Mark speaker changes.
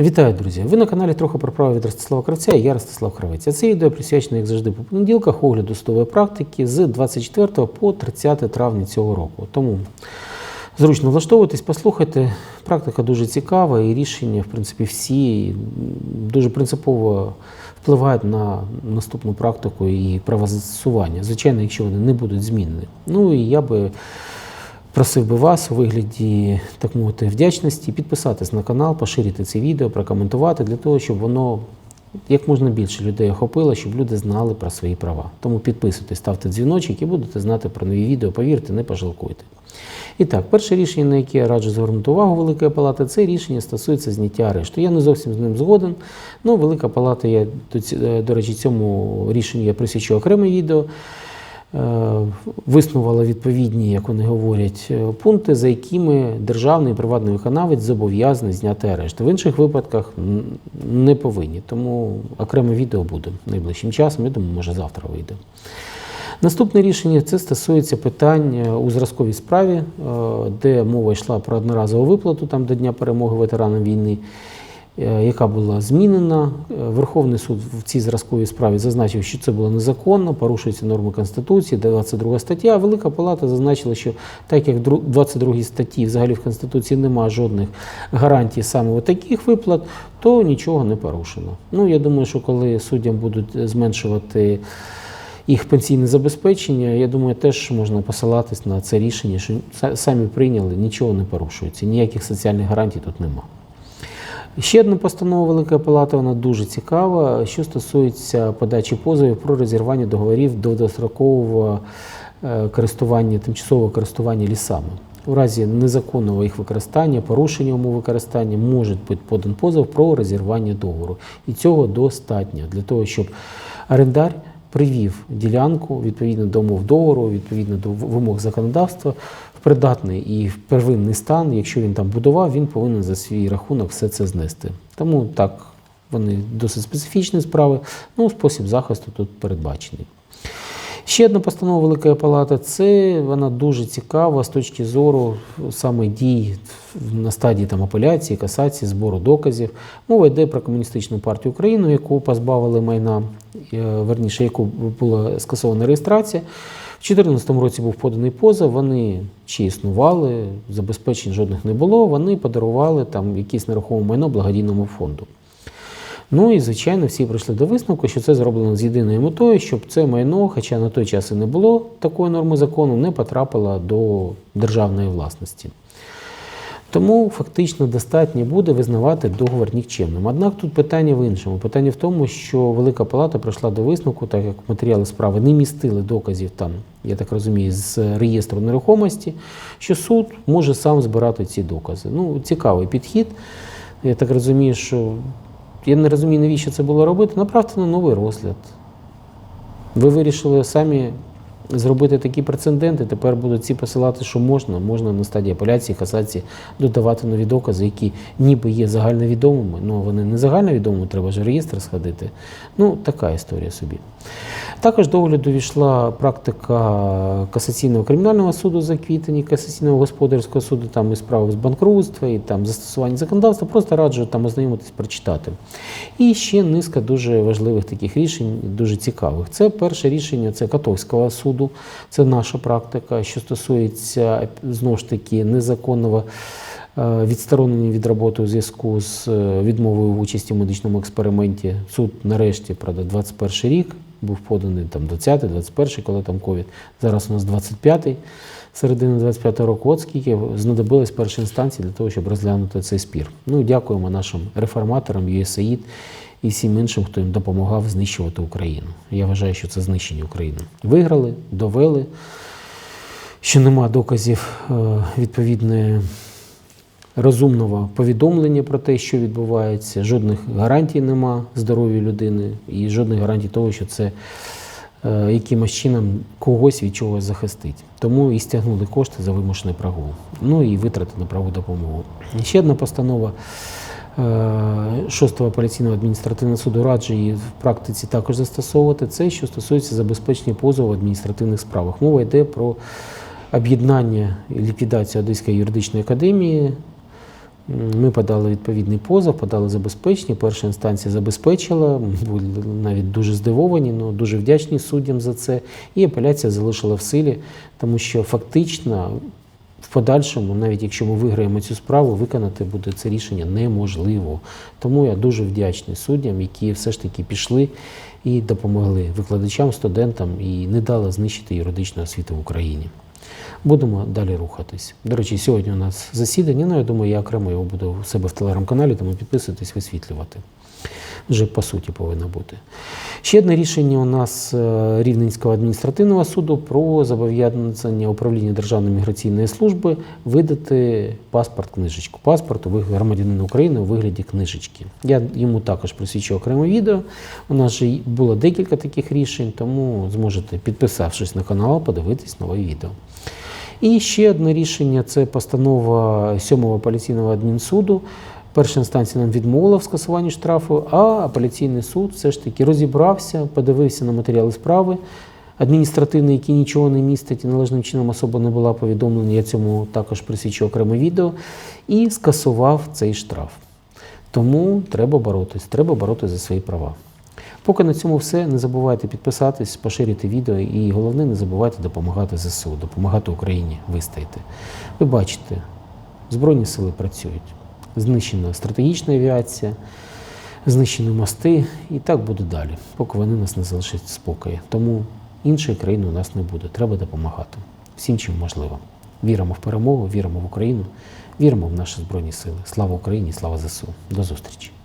Speaker 1: Вітаю, друзі! Ви на каналі трохи про право від Ростислава Кравця і я Ростислав Кравець. А це відео присвячено, як завжди, по понеділках огляду судової практики з 24 по 30 травня цього року. Тому зручно влаштовуйтесь, послухайте. Практика дуже цікава і рішення, в принципі, всі дуже принципово впливають на наступну практику і правозастосування. Звичайно, якщо вони не будуть змінені. Ну і я би. Просив би вас у вигляді, так мовити, вдячності підписатись на канал, поширити це відео, прокоментувати для того, щоб воно як можна більше людей охопило, щоб люди знали про свої права. Тому підписуйтесь, ставте дзвіночок і будете знати про нові відео. Повірте, не пожалкуйте. І так, перше рішення, на яке я раджу звернути увагу Великої Палати, це рішення стосується зняття арешту. Я не зовсім з ним згоден. Ну, Велика Палата, я до речі, цьому рішенню я присвячу окреме відео. Е, виснувала відповідні, як вони говорять, е, пункти, за якими державний і приватний виконавець зобов'язаний зняти арешт. В інших випадках не повинні. Тому окреме відео буде найближчим часом. Я думаю, може завтра вийде. Наступне рішення це стосується питань е, у зразковій справі, де мова йшла про одноразову виплату там до Дня перемоги ветеранам війни, яка була змінена. Е, Верховний суд в цій зразковій справі зазначив, що це було незаконно, порушуються норми Конституції, 22 стаття. А Велика Палата зазначила, що так як в дру- 22 статті взагалі в Конституції немає жодних гарантій саме таких виплат, то нічого не порушено. Ну, я думаю, що коли суддям будуть е, зменшувати їх пенсійне забезпечення, я думаю, теж можна посилатись на це рішення, що самі прийняли, нічого не порушується, ніяких соціальних гарантій тут нема. Ще одна постанова Великої Палати, вона дуже цікава, що стосується подачі позовів про розірвання договорів до дострокового е, користування, тимчасового користування лісами. У разі незаконного їх використання, порушення умов використання може бути подан позов про розірвання договору. І цього достатньо для того, щоб орендар привів ділянку відповідно до умов договору, відповідно до вимог законодавства, в придатний і в первинний стан. Якщо він там будував, він повинен за свій рахунок все це знести. Тому так вони досить специфічні справи. Ну, спосіб захисту тут передбачений. Ще одна постанова Великої Палати це вона дуже цікава з точки зору саме дій на стадії там, апеляції, касації, збору доказів. Мова йде про комуністичну партію України, яку позбавили майна, е, верніше, яку була скасована реєстрація. В 2014 році був поданий позов, вони чи існували, забезпечень жодних не було. Вони подарували там якесь нерухоме майно благодійному фонду. Ну і звичайно, всі прийшли до висновку, що це зроблено з єдиною метою, щоб це майно, хоча на той час і не було такої норми закону, не потрапило до державної власності. Тому фактично достатньо буде визнавати договор нікчемним. Однак тут питання в іншому. Питання в тому, що Велика Палата прийшла до висновку, так як матеріали справи не містили доказів там, я так розумію, з реєстру нерухомості, що суд може сам збирати ці докази. Ну, цікавий підхід. Я так розумію, що я не розумію, навіщо це було робити. Направте на новий розгляд. Ви вирішили самі зробити такі прецеденти. Тепер будуть ці посилати, що можна, можна на стадії апеляції, касації додавати нові докази, які ніби є загальновідомими, але вони не загальновідомими, треба ж реєстр сходити. Ну, така історія собі. Також до огляду війшла практика касаційного кримінального суду за квітень, касаційного господарського суду, там і справи з банкрутства, і там застосування законодавства. Просто раджу там ознайомитись, прочитати. І ще низка дуже важливих таких рішень, дуже цікавих. Це перше рішення це Котовського суду, це наша практика, що стосується знову ж таки незаконного е, відсторонення від роботи у зв'язку з е, відмовою в участі в медичному експерименті. Суд нарешті, правда, 21 рік був поданий там 20-й, 21-й, коли там ковід. Зараз у нас 25-й, середина 25-го року. От скільки знадобилось першої інстанції для того, щоб розглянути цей спір. Ну дякуємо нашим реформаторам, USAID і всім іншим, хто їм допомагав знищувати Україну. Я вважаю, що це знищення України. Виграли, довели, що нема доказів е, відповідної розумного повідомлення про те, що відбувається. Жодних гарантій нема здоров'ю людини і жодних гарантій того, що це е, якимось чином когось від чогось захистить. Тому і стягнули кошти за вимушений прогул. Ну і витрати на правову допомогу. Ще одна постанова. Е, Шостого апеляційного адміністративного суду раджу її в практиці також застосовувати. Це що стосується забезпечення позову в адміністративних справах. Мова йде про об'єднання і ліквідацію Одеської юридичної академії Ми подали відповідний позов, подали забезпечення. Перша інстанція забезпечила, були навіть дуже здивовані, але дуже вдячні суддям за це. І апеляція залишила в силі, тому що фактично в подальшому, навіть якщо ми виграємо цю справу, виконати буде це рішення неможливо. Тому я дуже вдячний суддям, які все ж таки пішли і допомогли викладачам, студентам і не дали знищити юридичну освіту в Україні. Будемо далі рухатись. До речі, сьогодні у нас засідання. Ну, я думаю, я окремо його буду у себе в телеграм-каналі, тому підписуйтесь, висвітлювати. Вже по суті повинно бути. Ще одне рішення у нас е, Рівненського адміністративного суду про зобов'язання управління Державної міграційної служби видати паспорт книжечку. Паспорт громадянина України у вигляді книжечки. Я йому також присвячу окреме відео. У нас же було декілька таких рішень, тому зможете, підписавшись на канал, подивитись нове відео. І ще одне рішення це постанова 7-го апеляційного адмінсуду. Перша інстанція нам відмовила в скасуванні штрафу, а апеляційний суд все ж таки розібрався, подивився на матеріали справи. Адміністративний, який нічого не містить і належним чином особа не була повідомлена, я цьому також присвячу окреме відео, і скасував цей штраф. Тому треба боротись, треба боротися за свої права. Поки на цьому все. Не забувайте підписатись, поширити відео і головне, не забувайте допомагати ЗСУ, допомагати Україні вистояти. Ви бачите, Збройні сили працюють. Знищена стратегічна авіація, знищені мости, і так буде далі, поки вони нас не залишать в спокої. Тому іншої країни у нас не буде. Треба допомагати всім, чим можливо. Віримо в перемогу, віримо в Україну, віримо в наші збройні сили. Слава Україні, слава ЗСУ. До зустрічі!